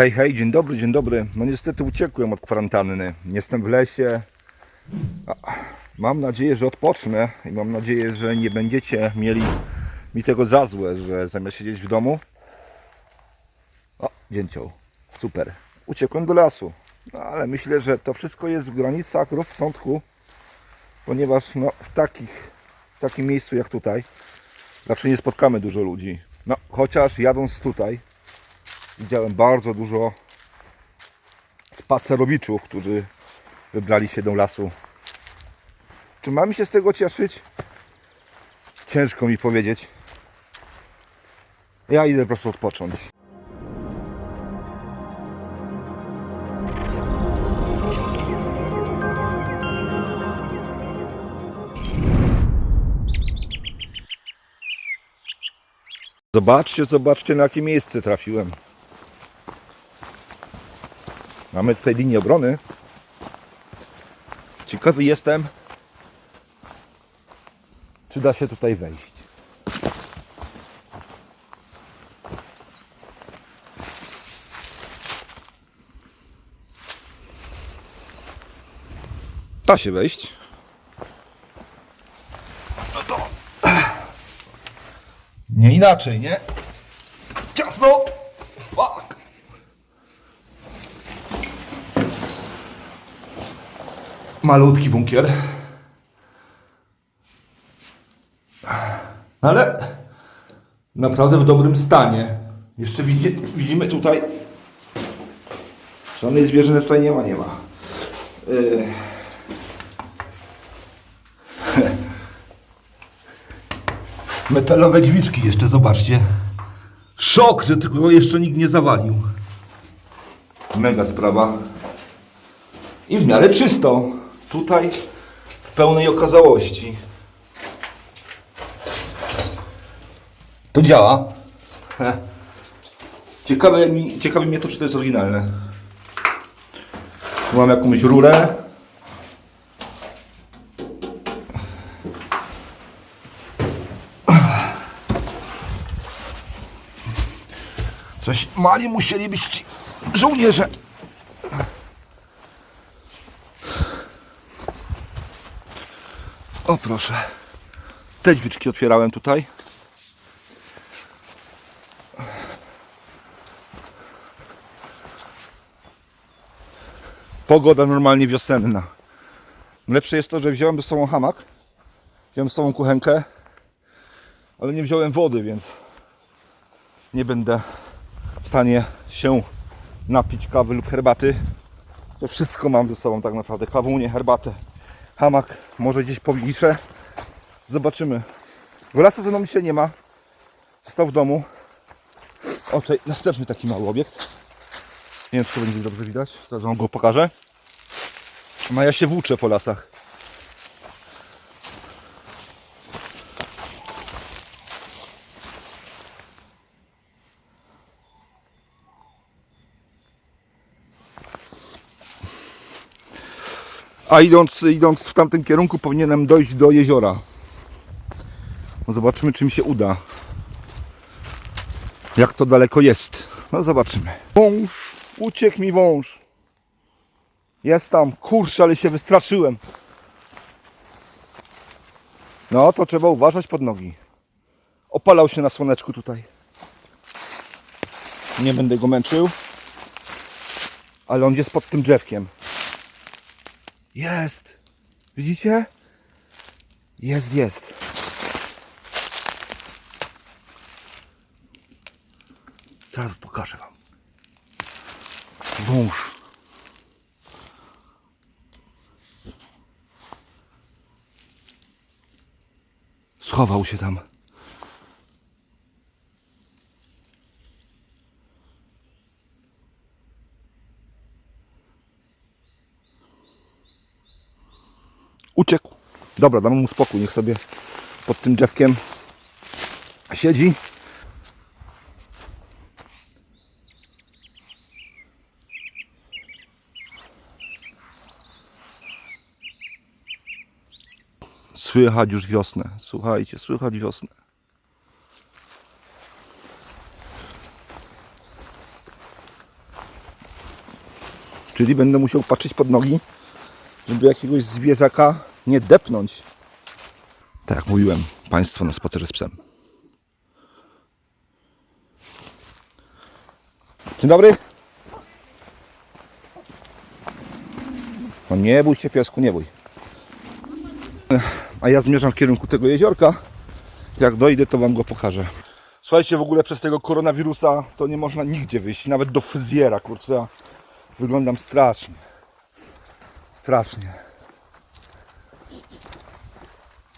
Hej, hej, dzień dobry, dzień dobry. No niestety uciekłem od kwarantanny. Jestem w lesie. Mam nadzieję, że odpocznę i mam nadzieję, że nie będziecie mieli mi tego za złe, że zamiast siedzieć w domu. O, dzięcioł. Super. Uciekłem do lasu. No ale myślę, że to wszystko jest w granicach rozsądku, ponieważ no, w, takich, w takim miejscu jak tutaj raczej nie spotkamy dużo ludzi. No, chociaż jadąc tutaj, widziałem bardzo dużo spacerowiczów, którzy wybrali się do lasu. Czy mamy się z tego cieszyć? Ciężko mi powiedzieć. Ja idę po prostu odpocząć. Zobaczcie, zobaczcie na jakie miejsce trafiłem. Mamy tutaj linię obrony. Ciekawy jestem, czy da się tutaj wejść. Da się wejść. No to... Nie inaczej, nie? Ciasno! Malutki bunkier. Ale naprawdę w dobrym stanie. Jeszcze widzi, widzimy tutaj żadnej zwierzyny tutaj nie ma, nie ma. Yy. Metalowe dźwiczki jeszcze, zobaczcie. Szok, że tylko jeszcze nikt nie zawalił. Mega sprawa. I w miarę czysto. Tutaj w pełnej okazałości. To działa. Ciekawe, mi, ciekawi mnie to, czy to jest oryginalne. Tu mam jakąś rurę. Coś mali musieli być żołnierze. O proszę. Te drzwiczki otwierałem tutaj. Pogoda normalnie wiosenna. Lepsze jest to, że wziąłem ze sobą hamak. Wziąłem z sobą kuchenkę. Ale nie wziąłem wody, więc nie będę w stanie się napić kawy lub herbaty. To wszystko mam ze sobą tak naprawdę. Kawunię, herbatę, hamak, może gdzieś powiszę. Zobaczymy. Golasa ze mną się nie ma. Został w domu. O, tutaj następny taki mały obiekt. Nie wiem, czy to będzie dobrze widać. Zaraz wam go pokażę. No ja się włóczę po lasach. A idąc, idąc w tamtym kierunku powinienem dojść do jeziora. No zobaczymy, czy mi się uda. Jak to daleko jest. No zobaczymy. Wąż. Uciekł mi wąż. Jest tam. Kurczę, ale się wystraszyłem. No, to trzeba uważać pod nogi. Opalał się na słoneczku tutaj. Nie będę go męczył. Ale on jest pod tym drzewkiem. Jest. Widzicie? Jest, jest. Zaraz pokażę wam. Wąż. Schował się tam. Uciekł. Dobra, damy mu spokój, niech sobie pod tym drzewkiem siedzi. Słychać już wiosnę. Słuchajcie, słychać wiosnę. Czyli będę musiał patrzeć pod nogi, żeby jakiegoś zwierzaka nie depnąć. Tak jak mówiłem, państwo na spacerze z psem. Dzień dobry. No nie bój się piesku, nie bój. A ja zmierzam w kierunku tego jeziorka. Jak dojdę, to wam go pokażę. Słuchajcie, w ogóle przez tego koronawirusa to nie można nigdzie wyjść, nawet do fryzjera, kurczę. Ja wyglądam strasznie. Strasznie.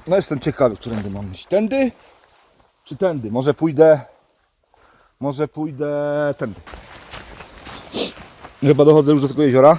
No jestem ciekawy, którędy mam iść. Tędy? Czy tędy? Może pójdę... Może pójdę tędy. Chyba dochodzę już do tego jeziora.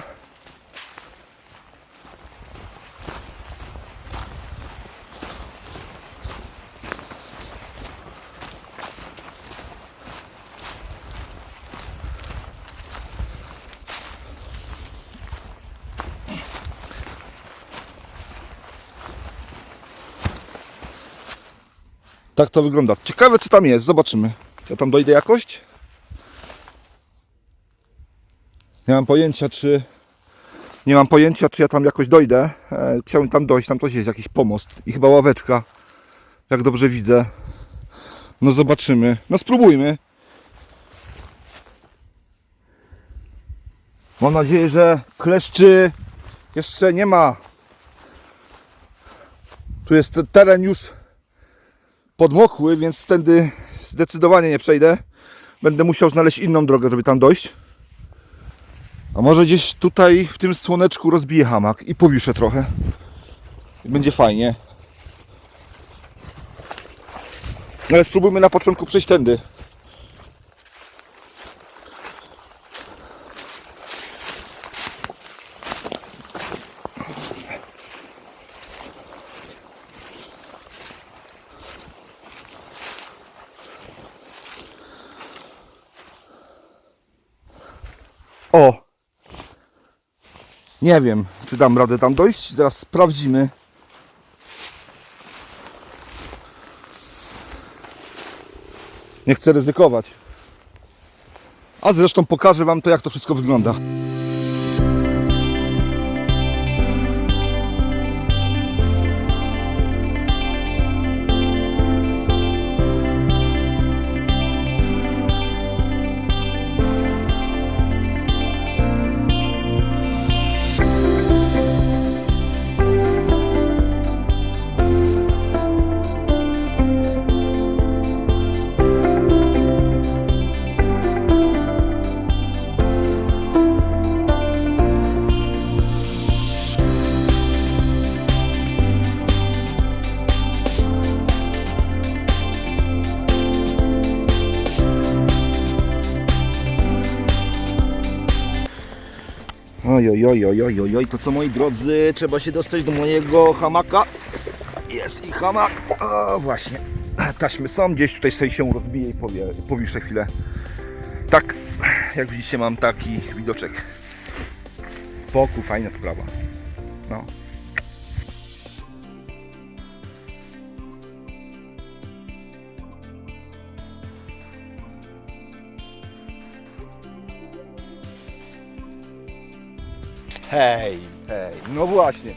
Tak to wygląda. Ciekawe co tam jest, zobaczymy. Ja tam dojdę jakoś? Nie mam pojęcia, czy. Nie mam pojęcia, czy ja tam jakoś dojdę. E, chciałbym tam dojść, tam coś jest, jakiś pomost i chyba ławeczka. Jak dobrze widzę. No zobaczymy. No spróbujmy. Mam nadzieję, że kleszczy jeszcze nie ma. Tu jest te- teren już podmokły, więc tędy zdecydowanie nie przejdę. Będę musiał znaleźć inną drogę, żeby tam dojść. A może gdzieś tutaj w tym słoneczku rozbiję hamak i powiszę trochę. Będzie fajnie. Ale spróbujmy na początku przejść tędy. O! Nie wiem, czy dam radę tam dojść. Teraz sprawdzimy. Nie chcę ryzykować. A zresztą pokażę Wam to, jak to wszystko wygląda. Oj, oj, oj, oj, oj, oj, to co moi drodzy, trzeba się dostać do mojego hamaka. Jest i hamak. O, właśnie. Taśmy są, gdzieś tutaj sobie się rozbije i powie, powiszę chwilę. Tak, jak widzicie mam taki widoczek. Spokój, fajna sprawa. No. Hej, hej, no właśnie.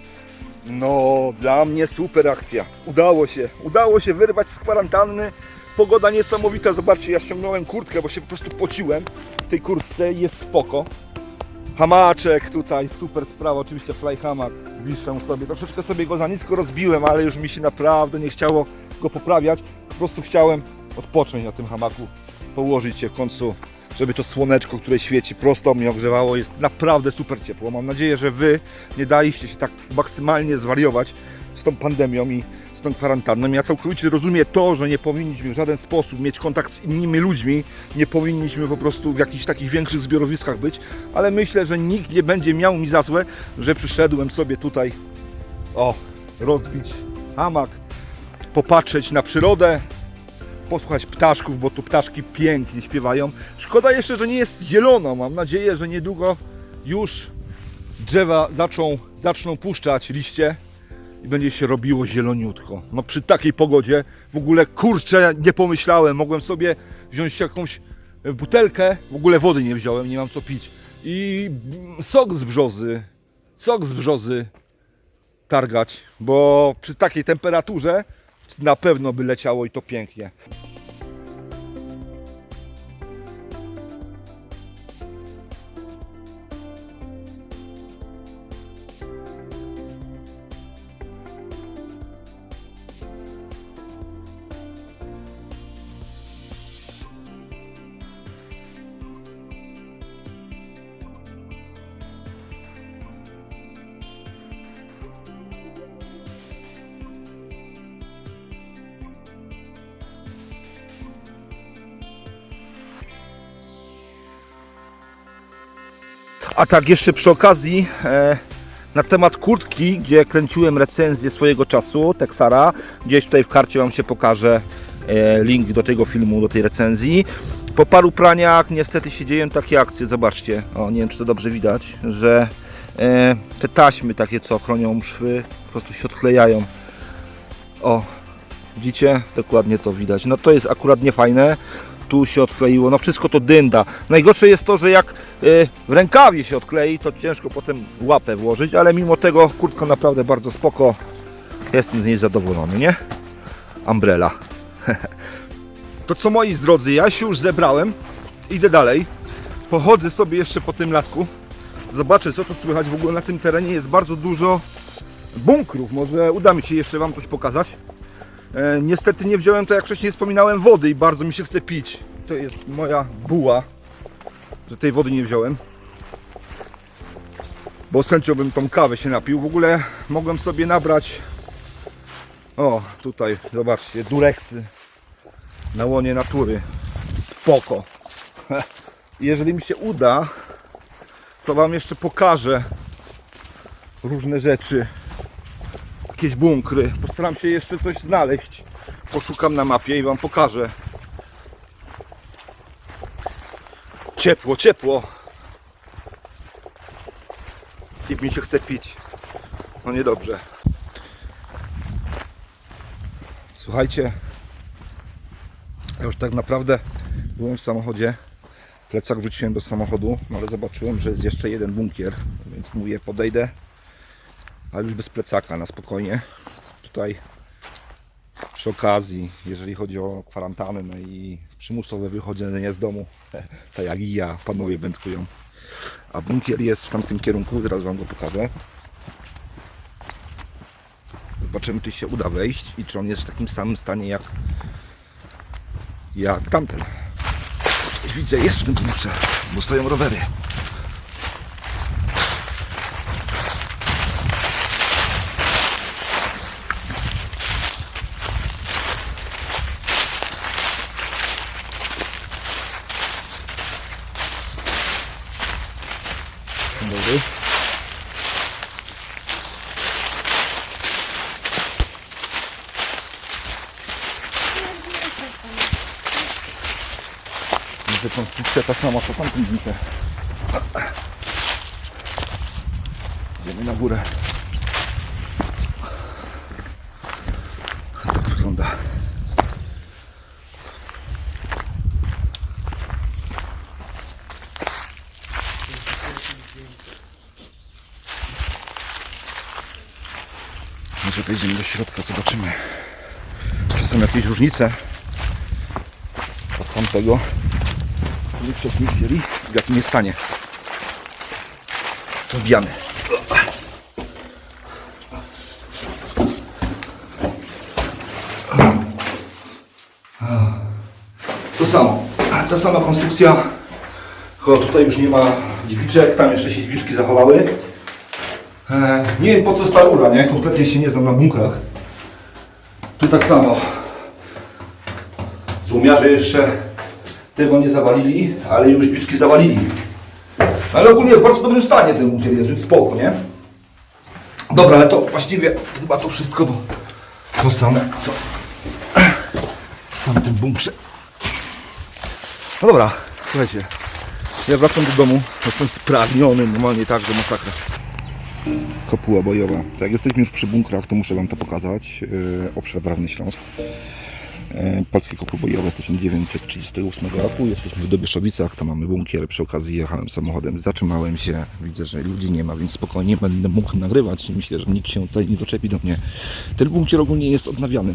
No, dla mnie super akcja. Udało się, udało się wyrwać z kwarantanny. Pogoda niesamowita, zobaczcie, ja ściągnąłem kurtkę, bo się po prostu pociłem w tej kurtce jest spoko. Hamaczek tutaj, super sprawa, oczywiście fly hamak, wiszę sobie, troszeczkę sobie go za nisko rozbiłem, ale już mi się naprawdę nie chciało go poprawiać. Po prostu chciałem odpocząć na tym hamaku, położyć się w końcu, żeby to słoneczko, które świeci prosto mnie ogrzewało, jest naprawdę super ciepło. Mam nadzieję, że Wy nie daliście się tak maksymalnie zwariować z tą pandemią i z tą kwarantanną. Ja całkowicie rozumiem to, że nie powinniśmy w żaden sposób mieć kontakt z innymi ludźmi, nie powinniśmy po prostu w jakichś takich większych zbiorowiskach być, ale myślę, że nikt nie będzie miał mi za złe, że przyszedłem sobie tutaj o, rozbić hamak, popatrzeć na przyrodę, posłuchać ptaszków, bo tu ptaszki pięknie śpiewają. Szkoda jeszcze, że nie jest zielono. Mam nadzieję, że niedługo już drzewa zaczną, zaczną puszczać liście i będzie się robiło zieloniutko. No przy takiej pogodzie w ogóle kurczę nie pomyślałem. Mogłem sobie wziąć jakąś butelkę, w ogóle wody nie wziąłem, nie mam co pić. i sok z brzozy, sok z brzozy targać, bo przy takiej temperaturze na pewno by leciało i to pięknie. A tak, jeszcze przy okazji e, na temat kurtki, gdzie kręciłem recenzję swojego czasu, Texara, gdzieś tutaj w karcie Wam się pokaże e, link do tego filmu, do tej recenzji. Po paru praniach niestety się dzieją takie akcje, zobaczcie, o nie wiem czy to dobrze widać, że e, te taśmy takie co chronią szwy po prostu się odklejają. O, widzicie? Dokładnie to widać. No to jest akurat niefajne. Tu się odkleiło, no wszystko to dynda. Najgorsze jest to, że jak y, w rękawie się odklei, to ciężko potem łapę włożyć, ale mimo tego kurtka naprawdę bardzo spoko. Jestem z niej zadowolony, nie? Umbrella. to co moi drodzy, ja się już zebrałem. Idę dalej. Pochodzę sobie jeszcze po tym lasku. Zobaczę co to słychać. W ogóle na tym terenie jest bardzo dużo bunkrów. Może uda mi się jeszcze Wam coś pokazać. E, niestety nie wziąłem, to jak wcześniej wspominałem, wody i bardzo mi się chce pić. To jest moja buła, że tej wody nie wziąłem. Bo z chęcią bym tą kawę się napił. W ogóle mogłem sobie nabrać o, tutaj, zobaczcie, dureksy na łonie natury. Spoko. Jeżeli mi się uda, to Wam jeszcze pokażę różne rzeczy jakieś bunkry. Postaram się jeszcze coś znaleźć. Poszukam na mapie i Wam pokażę. Ciepło, ciepło. I mi się chce pić. No niedobrze. Słuchajcie, ja już tak naprawdę byłem w samochodzie. Plecak wrzuciłem do samochodu, no ale zobaczyłem, że jest jeszcze jeden bunkier, więc mówię, podejdę ale już bez plecaka, na spokojnie. Tutaj przy okazji, jeżeli chodzi o kwarantannę no i przymusowe wychodzenie z domu, tak jak i ja, panowie wędkują. A bunkier jest w tamtym kierunku, teraz Wam go pokażę. Zobaczymy, czy się uda wejść i czy on jest w takim samym stanie jak, jak tamten. Widzę, jest w tym bunkrze, bo stoją rowery. Dobry. Może konstrukcja ta sama co tamtym dzisiaj. Idziemy na górę. Tak wygląda. Może wejdziemy do środka, zobaczymy. Czy są jakieś różnice od tamtego, co my wcześniej wzięli, w jakim jest stanie. To wbijamy. To samo. Ta sama konstrukcja. Chyba tutaj już nie ma dźwiczek, tam jeszcze się dźwiczki zachowały. E, Nie wiem po co sta rura, nie? Kompletnie się nie znam na bunkrach. Tu tak samo. Złomiarze jeszcze tego nie zawalili, ale już biczki zawalili. Ale ogólnie w bardzo dobrym stanie ten bunkier jest, więc spoko, nie? Dobra, ale to właściwie chyba to wszystko, bo to samo co w tamtym bunkrze. No dobra, słuchajcie. Ja wracam do domu, jestem spragniony, normalnie tak, że masakra kopuła bojowa. Tak, jesteśmy już przy bunkrach, to muszę Wam to pokazać. Yy, obszar Brawny Śląsk. E, polskie kopy bojowe z 1938 roku. Jesteśmy w Dobieszowicach, tam mamy bunkier. Przy okazji jechałem samochodem, zatrzymałem się. Widzę, że ludzi nie ma, więc spokojnie będę mógł nagrywać. Myślę, że nikt się tutaj nie doczepi do mnie. Ten bunkier ogólnie jest odnawiany.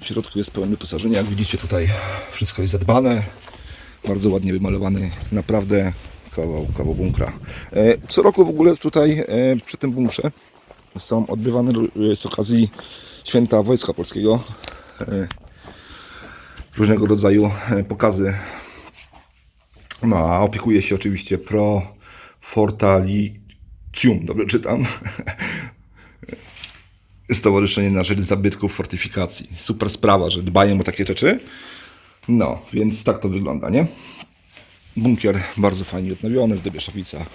W środku jest pełen wyposażenia. Jak widzicie tutaj wszystko jest zadbane. Bardzo ładnie wymalowany. Naprawdę kawał, kawał bunkra. E, Co roku w ogóle tutaj e, przy tym bunkrze są odbywane e, z okazji święta Wojska Polskiego różnego rodzaju pokazy. No, a opiekuje się oczywiście Pro Fortalicium, dobrze czytam. Stowarzyszenie na rzecz zabytków fortyfikacji. Super sprawa, że dbają o takie rzeczy. No, więc tak to wygląda, nie? Bunkier bardzo fajnie odnowiony w Dobieszowicach.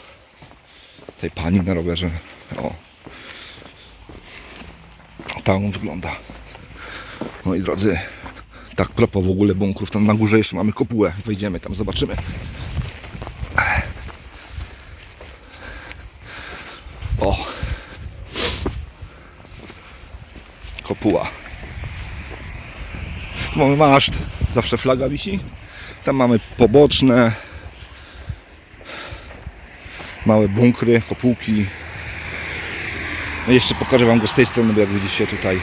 Tej pani na rowerze. O. Tak on wygląda. Moi drodzy, tak propos w ogóle bunkrów, tam na górze jeszcze mamy kopułę. Wejdziemy tam, zobaczymy. O. Kopuła. Tu mamy maszt, zawsze flaga wisi. Tam mamy poboczne, małe bunkry, kopułki. No jeszcze pokażę Wam go z tej strony, bo jak widzicie tutaj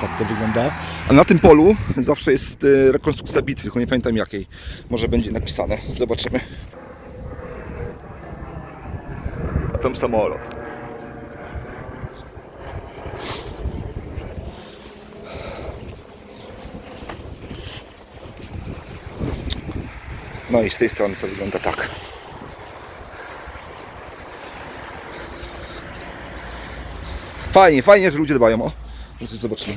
tak to wygląda. A na tym polu zawsze jest e, rekonstrukcja bitwy, tylko nie pamiętam jakiej. Może będzie napisane, zobaczymy. A tam samolot. No i z tej strony to wygląda tak. Fajnie, fajnie, że ludzie dbają. O, że coś zobaczymy.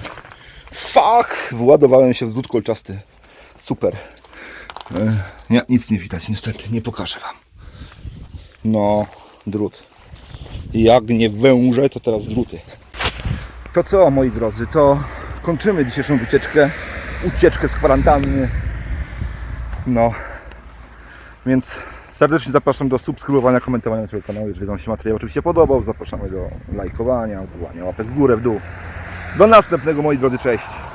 Wyładowałem się w drut kolczasty. Super. E, nie, nic nie widać, niestety. Nie pokażę Wam. No, drut. Jak nie węże, to teraz druty. To co, moi drodzy, to kończymy dzisiejszą wycieczkę. Ucieczkę z kwarantanny. No, więc serdecznie zapraszam do subskrybowania, komentowania naszego kanału. Jeżeli Wam się materiał oczywiście podobał, zapraszamy do lajkowania, odbywania łapek w górę, w dół. Do następnego, moi drodzy, cześć!